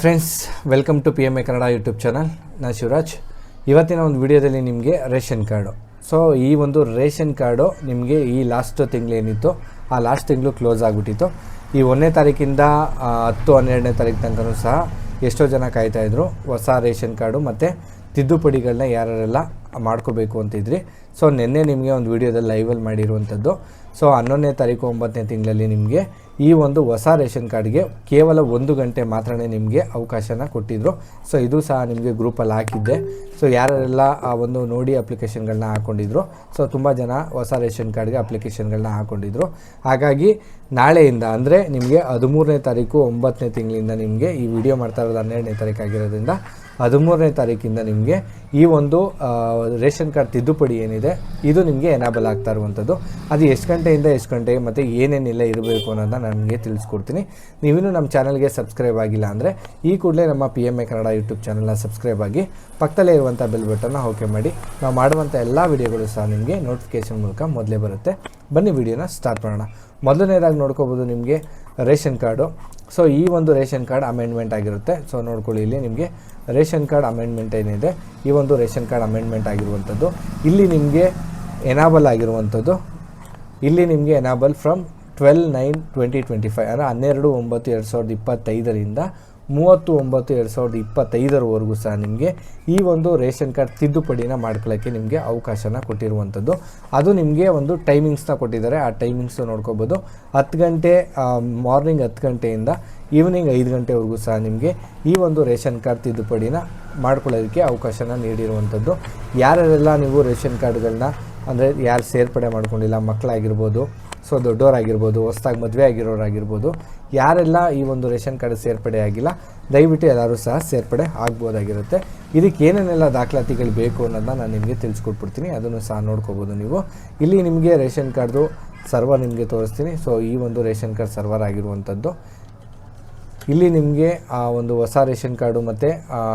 Friends welcome to P M A Kannada YouTube channel ನಾನು ಶಿವರಾಜ್. ಇವತ್ತಿನ ಒಂದು ವಿಡಿಯೋದಲ್ಲಿ ನಿಮಗೆ ರೇಷನ್ ಕಾರ್ಡು. ಸೊ ಈ ಒಂದು ರೇಷನ್ ಕಾರ್ಡು ನಿಮಗೆ ಈ ಲಾಸ್ಟ್ ತಿಂಗಳೇನಿತ್ತು ಆ ಲಾಸ್ಟ್ ತಿಂಗಳು ಕ್ಲೋಸ್ ಆಗಿಬಿಟ್ಟಿತ್ತು. ಈ ಒಂದನೇ ತಾರೀಕಿಂದ ಹತ್ತು ಹನ್ನೆರಡನೇ ತಾರೀಕು ತನಕನೂ ಸಹ ಎಷ್ಟೋ ಜನ ಕಾಯ್ತಾಯಿದ್ರು ಹೊಸ ರೇಷನ್ ಕಾರ್ಡು ಮತ್ತು ತಿದ್ದುಪಡಿಗಳನ್ನ ಯಾರೆಲ್ಲ ಮಾಡ್ಕೋಬೇಕು ಅಂತಿದ್ರಿ. ಸೊ ನಿನ್ನೆ ನಿಮಗೆ ಒಂದು ವಿಡಿಯೋದಲ್ಲಿ ಲೈವಲ್ಲಿ ಮಾಡಿರುವಂಥದ್ದು. ಸೊ ಹನ್ನೊಂದನೇ ತಾರೀಕು ಒಂಬತ್ತನೇ ತಿಂಗಳಲ್ಲಿ ನಿಮಗೆ ಈ ಒಂದು ಹೊಸ ರೇಷನ್ ಕಾರ್ಡ್ಗೆ ಕೇವಲ ಒಂದು ಗಂಟೆ ಮಾತ್ರ ನಿಮಗೆ ಅವಕಾಶನ ಕೊಟ್ಟಿದ್ದರು ಸೊ ಇದು ಸಹ ನಿಮಗೆ ಗ್ರೂಪಲ್ಲಿ ಹಾಕಿದ್ದೆ. ಸೊ ಯಾರೆಲ್ಲ ಆ ಒಂದು ನೋಡಿ ಅಪ್ಲಿಕೇಶನ್ಗಳನ್ನ ಹಾಕ್ಕೊಂಡಿದ್ರು ಸೊ ತುಂಬ ಜನ ಹೊಸ ರೇಷನ್ ಕಾರ್ಡ್ಗೆ ಅಪ್ಲಿಕೇಶನ್ಗಳನ್ನ ಹಾಕ್ಕೊಂಡಿದ್ರು ಹಾಗಾಗಿ ನಾಳೆಯಿಂದ, ಅಂದರೆ ನಿಮಗೆ ಹದಿಮೂರನೇ ತಾರೀಕು ಒಂಬತ್ತನೇ ತಿಂಗಳಿಂದ ನಿಮಗೆ ಈ ವಿಡಿಯೋ ಮಾಡ್ತಾ ಇರೋದು ಹನ್ನೆರಡನೇ ತಾರೀಕು ಆಗಿರೋದ್ರಿಂದ ಹದಿಮೂರನೇ ತಾರೀಕಿಂದ ನಿಮಗೆ ಈ ಒಂದು ರೇಷನ್ ಕಾರ್ಡ್ ತಿದ್ದುಪಡಿ ಏನಿದೆ, ಇದು ನಿಮಗೆ ಎನಾಬಲ್ ಆಗ್ತಾ ಇರುವಂಥದ್ದು. ಅದು ಎಷ್ಟು ಗಂಟೆಯಿಂದ ಎಷ್ಟು ಗಂಟೆಗೆ ಮತ್ತು ಏನೇನೆಲ್ಲ ಇರಬೇಕು ಅನ್ನೋದನ್ನ ನಾನು ನಿಮಗೆ ತಿಳಿಸ್ಕೊಡ್ತೀನಿ. ನೀವಿನ್ನೂ ನಮ್ಮ ಚಾನಲ್ಗೆ ಸಬ್ಸ್ಕ್ರೈಬ್ ಆಗಿಲ್ಲ ಅಂದರೆ ಈ ಕೂಡಲೇ ನಮ್ಮ P M A Kannada YouTube ಚಾನಲ್ನ ಸಬ್ಸ್ಕ್ರೈಬ್ ಆಗಿ ಪಕ್ಕದಲ್ಲೇ ಇರುವಂಥ ಬೆಲ್ ಬಟನ್ನ ಓಕೆ ಮಾಡಿ. ನಾವು ಮಾಡುವಂಥ ಎಲ್ಲ ವಿಡಿಯೋಗಳು ಸಹ ನಿಮಗೆ ನೋಟಿಫಿಕೇಷನ್ ಮೂಲಕ ಮೊದಲೇ ಬರುತ್ತೆ. ಬನ್ನಿ ವಿಡಿಯೋನ ಸ್ಟಾರ್ಟ್ ಮಾಡೋಣ. ಮೊದಲನೇದಾಗಿ ನೋಡ್ಕೋಬೋದು ನಿಮಗೆ ರೇಷನ್ ಕಾರ್ಡು. ಸೊ ಈ ಒಂದು ರೇಷನ್ ಕಾರ್ಡ್ ಅಮೆಂಡ್ಮೆಂಟ್ ಆಗಿರುತ್ತೆ. ಸೊ ನೋಡ್ಕೊಳ್ಳಿ, ಇಲ್ಲಿ ನಿಮಗೆ ರೇಷನ್ ಕಾರ್ಡ್ ಅಮೆಂಡ್ಮೆಂಟ್ ಏನಿದೆ, ಈ ಒಂದು ರೇಷನ್ ಕಾರ್ಡ್ ಅಮೆಂಡ್ಮೆಂಟ್ ಆಗಿರುವಂಥದ್ದು, ಇಲ್ಲಿ ನಿಮಗೆ ಎನಾಬಲ್ ಆಗಿರುವಂಥದ್ದು, ಇಲ್ಲಿ ನಿಮಗೆ enable from twelve nine twenty twenty five ಅಂದರೆ ಹನ್ನೆರಡು ಒಂಬತ್ತು ಎರಡು ಸಾವಿರದ ಇಪ್ಪತ್ತೈದರಿಂದ ಮೂವತ್ತು ಒಂಬತ್ತು ಎರಡು ಸಾವಿರದ ಇಪ್ಪತ್ತೈದರವರೆಗೂ ಸಹ ನಿಮಗೆ ಈ ಒಂದು ರೇಷನ್ ಕಾರ್ಡ್ ತಿದ್ದುಪಡಿನ ಮಾಡ್ಕೊಳ್ಳೋಕ್ಕೆ ನಿಮಗೆ ಅವಕಾಶನ ಕೊಟ್ಟಿರುವಂಥದ್ದು. ಅದು ನಿಮಗೆ ಒಂದು ಟೈಮಿಂಗ್ಸ್ನ ಕೊಟ್ಟಿದ್ದಾರೆ. ಆ ಟೈಮಿಂಗ್ಸ್ ನೋಡ್ಕೋಬೋದು. ಹತ್ತು ಗಂಟೆ ಮಾರ್ನಿಂಗ್ ಹತ್ತು ಗಂಟೆಯಿಂದ ಈವ್ನಿಂಗ್ ಐದು ಗಂಟೆವರೆಗೂ ಸಹ ನಿಮಗೆ ಈ ಒಂದು ರೇಷನ್ ಕಾರ್ಡ್ ತಿದ್ದುಪಡಿನ ಮಾಡ್ಕೊಳ್ಳೋದಕ್ಕೆ ಅವಕಾಶನ ನೀಡಿರುವಂಥದ್ದು. ಯಾರೆಲ್ಲ ನೀವು ರೇಷನ್ ಕಾರ್ಡ್ಗಳನ್ನ ಅಂದರೆ ಯಾರು ಸೇರ್ಪಡೆ ಮಾಡ್ಕೊಂಡಿಲ್ಲ ಮಕ್ಕಳಾಗಿರ್ಬೋದು ಸೊ, ದೊಡ್ಡವರಾಗಿರ್ಬೋದು, ಹೊಸ್ದಾಗಿ ಮದುವೆ ಆಗಿರೋರಾಗಿರ್ಬೋದು, ಯಾರೆಲ್ಲ ಈ ಒಂದು ರೇಷನ್ ಕಾರ್ಡ್ ಸೇರ್ಪಡೆ ಆಗಿಲ್ಲ, ದಯವಿಟ್ಟು ಎಲ್ಲರೂ ಸಹ ಸೇರ್ಪಡೆ ಆಗ್ಬೋದಾಗಿರುತ್ತೆ. ಇದಕ್ಕೆ ಏನೇನೆಲ್ಲ ದಾಖಲಾತಿಗಳು ಬೇಕು ಅನ್ನೋದನ್ನ ನಾನು ನಿಮಗೆ ತಿಳಿಸ್ಕೊಟ್ಬಿಡ್ತೀನಿ. ಅದನ್ನು ಸಹ ನೋಡ್ಕೋಬೋದು ನೀವು. ಇಲ್ಲಿ ನಿಮಗೆ ರೇಷನ್ ಕಾರ್ಡ್ದು ಸರ್ವರ್ ನಿಮಗೆ ತೋರಿಸ್ತೀನಿ. ಸೊ, ಈ ಒಂದು ರೇಷನ್ ಕಾರ್ಡ್ ಸರ್ವರ್ ಆಗಿರುವಂಥದ್ದು. ಇಲ್ಲಿ ನಿಮಗೆ, ಆ, ಒಂದು ಹೊಸ ರೇಷನ್ ಕಾರ್ಡು ಮತ್ತು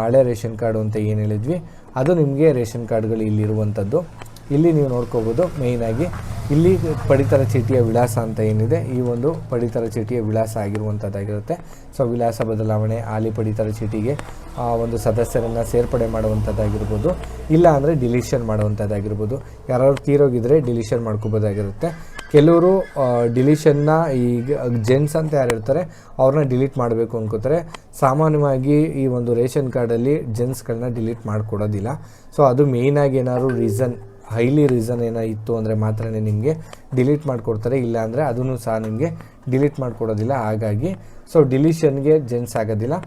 ಹಳೆ ರೇಷನ್ ಕಾರ್ಡು ಅಂತ ಏನು ಹೇಳಿದ್ವಿ, ಅದು ನಿಮಗೆ ರೇಷನ್ ಕಾರ್ಡ್ಗಳು ಇಲ್ಲಿರುವಂಥದ್ದು ಇಲ್ಲಿ ನೀವು ನೋಡ್ಕೋಬೋದು ಮೇಯ್ನಾಗಿ ಇಲ್ಲಿ ಪಡಿತರ ಚೀಟಿಯ ವಿಳಾಸ ಅಂತ ಏನಿದೆ, ಈ ಒಂದು ಪಡಿತರ ಚೀಟಿಯ ವಿಳಾಸ ಆಗಿರುವಂಥದ್ದಾಗಿರುತ್ತೆ ಸೊ, ವಿಳಾಸ ಬದಲಾವಣೆ ಆಲಿ ಪಡಿತರ ಚೀಟಿಗೆ, ಆ, ಒಂದು ಸದಸ್ಯರನ್ನು ಸೇರ್ಪಡೆ ಮಾಡುವಂಥದ್ದಾಗಿರ್ಬೋದು ಇಲ್ಲ ಅಂದರೆ ಡಿಲೀಷನ್ ಮಾಡುವಂಥದ್ದಾಗಿರ್ಬೋದು ಯಾರಾದ್ರು ತೀರೋಗಿದ್ರೆ ಡಿಲೀಷನ್ ಮಾಡ್ಕೋಬೋದಾಗಿರುತ್ತೆ ಕೆಲವರು ಡಿಲೀಷನ್ನ ಈಗ ಜೆಂಟ್ಸ್ ಅಂತ ಯಾರು ಇರ್ತಾರೆ, ಅವ್ರನ್ನ ಡಿಲೀಟ್ ಮಾಡಬೇಕು ಅನ್ಕೋತಾರೆ. ಸಾಮಾನ್ಯವಾಗಿ ಈ ಒಂದು ರೇಷನ್ ಕಾರ್ಡಲ್ಲಿ ಜೆಂಟ್ಸ್ಗಳನ್ನ ಡಿಲೀಟ್ ಮಾಡಿಕೊಡೋದಿಲ್ಲ. ಸೊ, ಅದು ಮೇಯ್ನಾಗಿ ಏನಾದ್ರು ರೀಸನ್ ಹೈಲಿ ರೀಸನ್ ಏನೋ ಇತ್ತು ಅಂದರೆ ಮಾತ್ರ ನಿಮಗೆ ಡಿಲೀಟ್ ಮಾಡಿಕೊಡ್ತಾರೆ, ಇಲ್ಲ ಅಂದರೆ ಅದನ್ನು ಸಹ ನಿಮಗೆ ಡಿಲೀಟ್ ಮಾಡಿಕೊಡೋದಿಲ್ಲ. ಹಾಗಾಗಿ ಸೊ ಡಿಲೀಷನ್ಗೆ ಜೆನ್ಸ್ ಆಗೋದಿಲ್ಲ.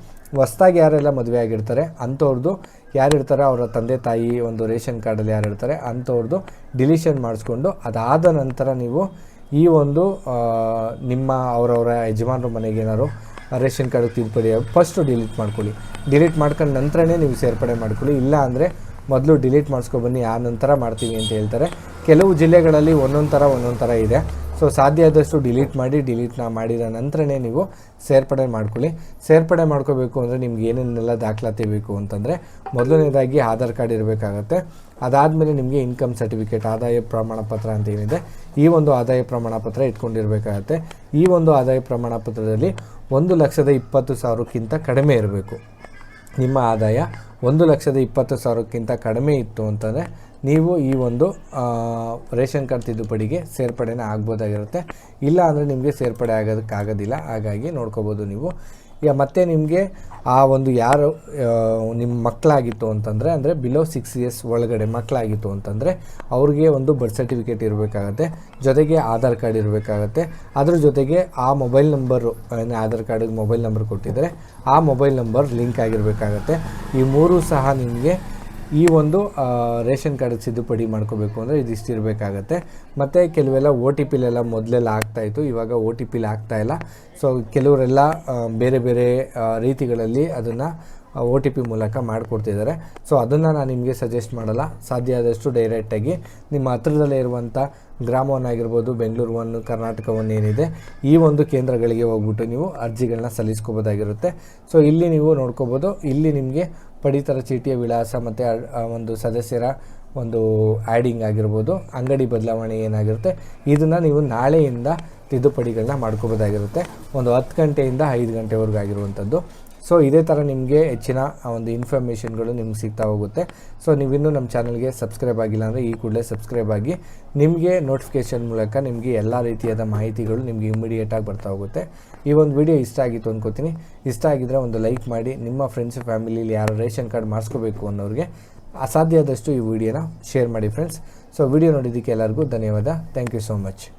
ಹೊಸ್ದಾಗಿ ಯಾರೆಲ್ಲ ಮದುವೆ ಆಗಿರ್ತಾರೆ ಅಂಥವ್ರದ್ದು ಯಾರಿರ್ತಾರೆ ಅವರ ತಂದೆ, ತಾಯಿ, ಒಂದು ರೇಷನ್ ಕಾರ್ಡಲ್ಲಿ ಯಾರು ಇರ್ತಾರೆ? ಅಂಥವ್ರದ್ದು ಡಿಲೀಷನ್ ಮಾಡಿಸ್ಕೊಂಡು ಅದಾದ ನಂತರ ನೀವು ಈ ಒಂದು ನಿಮ್ಮ ಅವರವರ ಯಜಮಾನರ ಮನೆಗೆ ಏನಾದ್ರು ರೇಷನ್ ಕಾರ್ಡ್ ತಿದ್ದುಪಡಿ ಫಸ್ಟು ಡಿಲೀಟ್ ಮಾಡ್ಕೊಳ್ಳಿ. ಡಿಲೀಟ್ ಮಾಡ್ಕೊಂಡು ನಂತರನೇ ನೀವು ಸೇರ್ಪಡೆ ಮಾಡ್ಕೊಳ್ಳಿ. ಇಲ್ಲ ಅಂದರೆ ಮೊದಲು ಡಿಲೀಟ್ ಮಾಡಿಸ್ಕೊಬನ್ನಿ ಆ ನಂತರ ಮಾಡ್ತೀವಿ ಅಂತ ಹೇಳ್ತಾರೆ. ಕೆಲವು ಜಿಲ್ಲೆಗಳಲ್ಲಿ ಒಂದೊಂದು ಥರ ಒಂದೊಂದು ಥರ ಇದೆ. ಸೊ ಸಾಧ್ಯ ಆದಷ್ಟು ಡಿಲೀಟ್ ಮಾಡಿ ಡಿಲೀಟ್ನ ಮಾಡಿದ ನಂತರನೇ ನೀವು ಸೇರ್ಪಡೆ ಮಾಡ್ಕೊಳ್ಳಿ. ಸೇರ್ಪಡೆ ಮಾಡ್ಕೋಬೇಕು ಅಂದರೆ ನಿಮ್ಗೆ ಏನೇನೆಲ್ಲ ದಾಖಲಾತಿ ಬೇಕು ಅಂತಂದರೆ, ಮೊದಲನೇದಾಗಿ ಆಧಾರ್ ಕಾರ್ಡ್ ಇರಬೇಕಾಗತ್ತೆ. ಅದಾದಮೇಲೆ ನಿಮಗೆ ಇನ್ಕಮ್ ಸರ್ಟಿಫಿಕೇಟ್, ಆದಾಯ ಪ್ರಮಾಣ ಪತ್ರ ಅಂತ ಏನಿದೆ, ಈ ಒಂದು ಆದಾಯ ಪ್ರಮಾಣ ಪತ್ರ ಇಟ್ಕೊಂಡಿರಬೇಕಾಗತ್ತೆ. ಈ ಒಂದು ಆದಾಯ ಪ್ರಮಾಣ ಪತ್ರದಲ್ಲಿ ಒಂದು ಲಕ್ಷದ ಇಪ್ಪತ್ತು ಸಾವಿರಕ್ಕಿಂತ ಕಡಿಮೆ ಇರಬೇಕು. ನಿಮ್ಮ ಆದಾಯ ಒಂದು ಲಕ್ಷದ ಇಪ್ಪತ್ತು ಸಾವಿರಕ್ಕಿಂತ ಕಡಿಮೆ ಇತ್ತು ಅಂತಂದರೆ ನೀವು ಈ ಒಂದು ರೇಷನ್ ಕಾರ್ಡ್ ತಿದ್ದುಪಡಿಗೆ ಸೇರ್ಪಡೆನೇ ಆಗ್ಬೋದಾಗಿರುತ್ತೆ. ಇಲ್ಲ ಅಂದರೆ ನಿಮಗೆ ಸೇರ್ಪಡೆ ಆಗೋದಕ್ಕಾಗೋದಿಲ್ಲ ಹಾಗಾಗಿ ನೋಡ್ಕೋಬೋದು ನೀವು. ಈಗ ಮತ್ತೆ ನಿಮಗೆ ಆ ಒಂದು ಯಾರು ನಿಮ್ಮ ಮಕ್ಕಳಾಗಿತ್ತು ಅಂತಂದರೆ, ಅಂದರೆ ಬಿಲೋ ಸಿಕ್ಸ್ ಇಯರ್ಸ್ ಒಳಗಡೆ ಮಕ್ಕಳಾಗಿತ್ತು ಅಂತಂದರೆ ಅವ್ರಿಗೆ ಒಂದು ಬರ್ತ್ ಸರ್ಟಿಫಿಕೇಟ್ ಇರಬೇಕಾಗತ್ತೆ. ಜೊತೆಗೆ ಆಧಾರ್ ಕಾರ್ಡ್ ಇರಬೇಕಾಗತ್ತೆ. ಅದ್ರ ಜೊತೆಗೆ ಆ ಮೊಬೈಲ್ ನಂಬರು ಆಧಾರ್ ಕಾರ್ಡಿಗೆ ಮೊಬೈಲ್ ನಂಬರ್ ಕೊಟ್ಟಿದ್ದರೆ ಆ ಮೊಬೈಲ್ ನಂಬರ್ ಲಿಂಕ್ ಆಗಿರಬೇಕಾಗತ್ತೆ. ಈ ಮೂರು ಸಹ ನಿಮಗೆ ಈ ಒಂದು ರೇಷನ್ ಕಾರ್ಡಿಗೆ ಸಿದ್ಧಪಡಿ ಮಾಡ್ಕೋಬೇಕು ಅಂದರೆ ಇದಿಷ್ಟು ಇರಬೇಕಾಗತ್ತೆ ಮತ್ತು ಕೆಲವೆಲ್ಲ ಒ ಟಿ ಪಿಲೆಲ್ಲ ಮೊದಲೆಲ್ಲ ಆಗ್ತಾಯಿತ್ತು ಇವಾಗ ಓ ಟಿ ಪಿಲಿ ಆಗ್ತಾಯಿಲ್ಲ ಸೊ ಕೆಲವರೆಲ್ಲ ಬೇರೆ ಬೇರೆ ರೀತಿಗಳಲ್ಲಿ ಅದನ್ನು ಓ ಟಿ ಪಿ ಮೂಲಕ ಮಾಡಿಕೊಡ್ತಿದ್ದಾರೆ. ಸೊ ಅದನ್ನು ನಾನು ನಿಮಗೆ ಸಜೆಸ್ಟ್ ಮಾಡಲ್ಲ. ಸಾಧ್ಯ ಆದಷ್ಟು ಡೈರೆಕ್ಟಾಗಿ ನಿಮ್ಮ ಹತ್ರದಲ್ಲೇ ಇರುವಂಥ Grama One Bengaluru One Karnataka One ಏನಿದೆ, ಈ ಒಂದು ಕೇಂದ್ರಗಳಿಗೆ ಹೋಗ್ಬಿಟ್ಟು ನೀವು ಅರ್ಜಿಗಳನ್ನ ಸಲ್ಲಿಸ್ಕೋಬೋದಾಗಿರುತ್ತೆ. ಸೊ ಇಲ್ಲಿ ನೀವು ನೋಡ್ಕೋಬೋದು. ಇಲ್ಲಿ ನಿಮಗೆ ಪಡಿತರ ಚೀಟಿಯ ವಿಳಾಸ ಮತ್ತು ಒಂದು ಸದಸ್ಯರ ಒಂದು ಆ್ಯಡಿಂಗ್ ಆಗಿರ್ಬೋದು, ಅಂಗಡಿ ಬದಲಾವಣೆ ಏನಾಗಿರುತ್ತೆ, ಇದನ್ನು ನೀವು ನಾಳೆಯಿಂದ ತಿದ್ದುಪಡಿಗಳನ್ನ ಮಾಡ್ಕೋಬೋದಾಗಿರುತ್ತೆ. ಒಂದು ಹತ್ತು ಗಂಟೆಯಿಂದ ಐದು ಗಂಟೆವರೆಗೂ ಆಗಿರುವಂಥದ್ದು. ಸೊ ಇದೇ ಥರ ನಿಮಗೆ ಹೆಚ್ಚಿನ ಒಂದು ಇನ್ಫಾರ್ಮೇಷನ್ಗಳು ನಿಮ್ಗೆ ಸಿಗ್ತಾ ಹೋಗುತ್ತೆ. ಸೊ ನೀವಿನ್ನೂ ನಮ್ಮ ಚಾನಲ್ಗೆ ಸಬ್ಸ್ಕ್ರೈಬ್ ಆಗಿಲ್ಲ ಅಂದರೆ ಈ ಕೂಡಲೇ ಸಬ್ಸ್ಕ್ರೈಬ್ ಆಗಿ ನಿಮಗೆ ನೋಟಿಫಿಕೇಷನ್ ಮೂಲಕ ನಿಮಗೆ ಎಲ್ಲ ರೀತಿಯಾದ ಮಾಹಿತಿಗಳು ನಿಮಗೆ ಇಮಿಡಿಯೇಟಾಗಿ ಬರ್ತಾ ಹೋಗುತ್ತೆ. ಈ ಒಂದು ವಿಡಿಯೋ ಇಷ್ಟ ಆಗಿತ್ತು ಅಂದ್ಕೋತೀನಿ ಇಷ್ಟ ಆಗಿದ್ರೆ ಒಂದು ಲೈಕ್ ಮಾಡಿ. ನಿಮ್ಮ ಫ್ರೆಂಡ್ಸ್ ಫ್ಯಾಮಿಲಿಲಿ ಯಾರು ರೇಷನ್ ಕಾರ್ಡ್ ಮಾಡಿಸ್ಕೋಬೇಕು ಅನ್ನೋರಿಗೆ ಅಸಾಧ್ಯ ಆದಷ್ಟು ಈ ವಿಡಿಯೋನ ಶೇರ್ ಮಾಡಿ ಫ್ರೆಂಡ್ಸ್ ಸೊ ವಿಡಿಯೋ ನೋಡಿದ್ದಕ್ಕೆ ಎಲ್ಲರಿಗೂ ಧನ್ಯವಾದ. Thank you so much